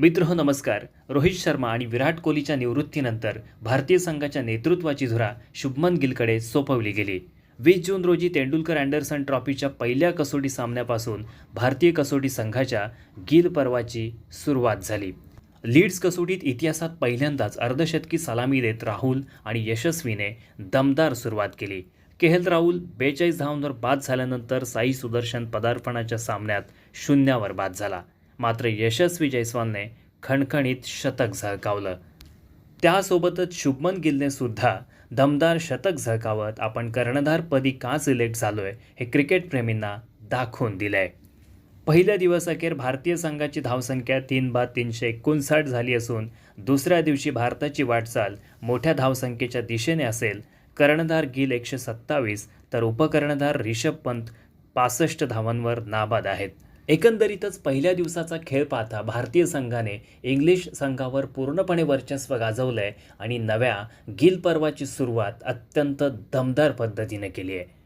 मित्र हो नमस्कार. रोहित शर्मा आणि विराट कोहलीच्या निवृत्तीनंतर भारतीय संघाच्या नेतृत्वाची धुरा शुभमन गिलकडे सोपवली गेली. वीस जून रोजी तेंडुलकर अँडरसन ट्रॉफीच्या पहिल्या कसोटी सामन्यापासून भारतीय कसोटी संघाच्या गिल पर्वाची सुरुवात झाली. लीड्स कसोटीत इतिहासात पहिल्यांदाच अर्धशतकी सलामी देत राहुल आणि यशस्वीने दमदार सुरुवात केली. के राहुल बेचाळीस धावांवर बाद झाल्यानंतर साई सुदर्शन पदार्पणाच्या सामन्यात शून्यावर बाद झाला. मात्र यशस्वी जयस्वालने खणखणीत शतक झळकावलं. त्यासोबतच शुभमन गिलने सुद्धा दमदार शतक झळकावत आपण कर्णधारपदी का सिलेक्ट झालो आहे हे क्रिकेटप्रेमींना दाखवून दिलंय. पहिल्या दिवसाअखेर भारतीय संघाची धावसंख्या तीन बाद तीनशे एकोणसाठ झाली असून दुसऱ्या दिवशी भारताची वाटचाल मोठ्या धावसंख्येच्या दिशेने असेल. कर्णधार गिल एकशे सत्तावीस तर उपकर्णधार रिषभ पंत पासष्ट धावांवर नाबाद आहेत. एकंदरीतच पहिल्या दिवसाचा खेळ पाहता भारतीय संघाने इंग्लिश संघावर पूर्णपणे वर्चस्व गाजवलं आहे आणि नव्या गिल पर्वाची सुरुवात अत्यंत दमदार पद्धतीने केली आहे.